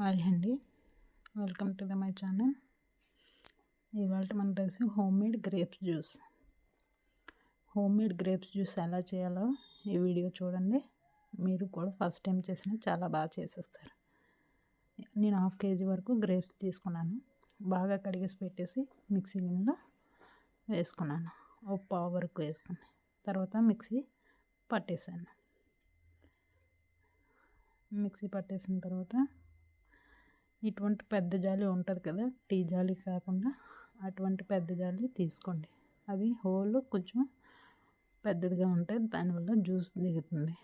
Hi అండి. Welcome to the my channel. ఇవాళ మన recipe home made grapes juice. Home made grapes juice ఎలా చేయాలో ఈ వీడియో చూడండి. మీరు కూడా ఫస్ట్ టైం చేసినా చాలా బాగా చేసేస్తారు. నేను హాఫ్ కేజీ వరకు గ్రేప్స్ తీసుకున్నాను. బాగా కడిగేసి పెట్టేసి మిక్సీ గిన్నెలో వేసుకున్నాను. ఒక పావు వరకు వేసుకుని. తర్వాత మిక్సీ పట్టేశాను మిక్సీ పట్టేసిన తర్వాత ఇటువంటి పెద్ద జాలి ఉంటుంది కదా టీ జాలి కాకుండా అటువంటి పెద్ద జాలి తీసుకోండి. అది హోల్ కొంచెం పెద్దదిగా ఉంటే దానివల్ల జ్యూస్ దిగుతుంది.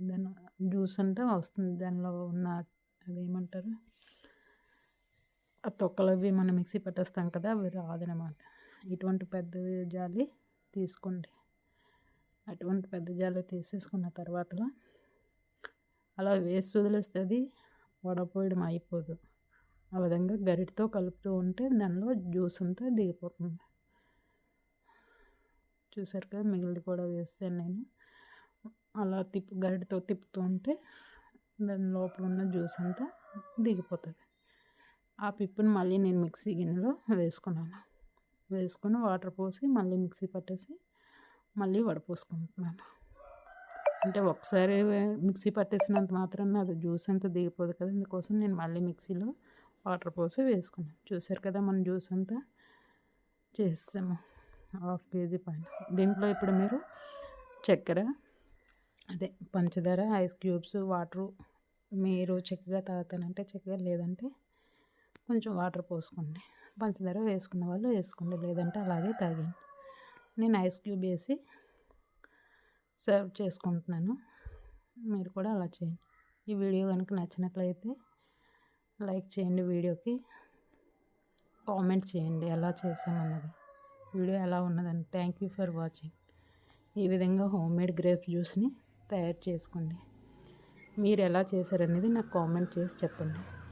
దాని జ్యూస్ అంటే వస్తుంది దానిలో ఉన్న అది ఏమంటారు? ఆ తొక్కలు అవి మనం మిక్సీ పెట్టేస్తాం కదా అవి రాదనమాట. ఇటువంటి పెద్ద జాలి తీసుకోండి. అటువంటి పెద్ద జాలి తీసేసుకున్న తర్వాత అలా వేసి వదిలేస్తే అది వడపోయడం అయిపోదు. ఆ విధంగా గరిటతో కలుపుతూ ఉంటే దానిలో జ్యూస్ అంతా దిగిపోతుంది. చూసారు కదా మిగిలిది కూడా వేస్తాను నేను. అలా తిప్పు గరిటతో తిప్పుతూ ఉంటే దాని లోపల ఉన్న జ్యూస్ అంతా దిగిపోతుంది. ఆ పిప్పుని మళ్ళీ నేను మిక్సీ గిన్నెలో వేసుకున్నాను. వేసుకొని వాటర్ పోసి మళ్ళీ మిక్సీ పట్టేసి మళ్ళీ వడపోసుకుంటున్నాను. అంటే ఒకసారి మిక్సీ పట్టేసినంత మాత్రం అది జ్యూస్ అంతా దిగిపోదు కదా అందుకోసం నేను మళ్ళీ మిక్సీలో వాటర్ పోసి వేసుకున్నాను చూసారు కదా మనం జ్యూస్ అంతా? చేసాము హాఫ్ కేజీ పైన దీంట్లో ఇప్పుడు మీరు చక్కెర అదే పంచదార ఐస్ క్యూబ్స్ వాటరు మీరు చక్కగా తాగుతానంటే చక్కగా లేదంటే కొంచెం వాటర్ పోసుకోండి. పంచదార వేసుకున్న వాళ్ళు వేసుకోండి లేదంటే అలాగే తాగండి నేను ఐస్ క్యూబ్ వేసి సర్వ్ చేసుకుంటున్నాను. మీరు కూడా అలా చేయండి. ఈ వీడియో కనుక నచ్చినట్లయితే లైక్ చేయండి వీడియోకి. కామెంట్ చేయండి ఎలా చేసామన్నది వీడియో ఎలా ఉన్నదని థ్యాంక్ యూ ఫర్ వాచింగ్ ఈ విధంగా హోమ్ మేడ్ గ్రేప్ జ్యూస్ని తయారు చేసుకోండి. మీరు ఎలా చేశారనేది నాకు కామెంట్ చేసి చెప్పండి.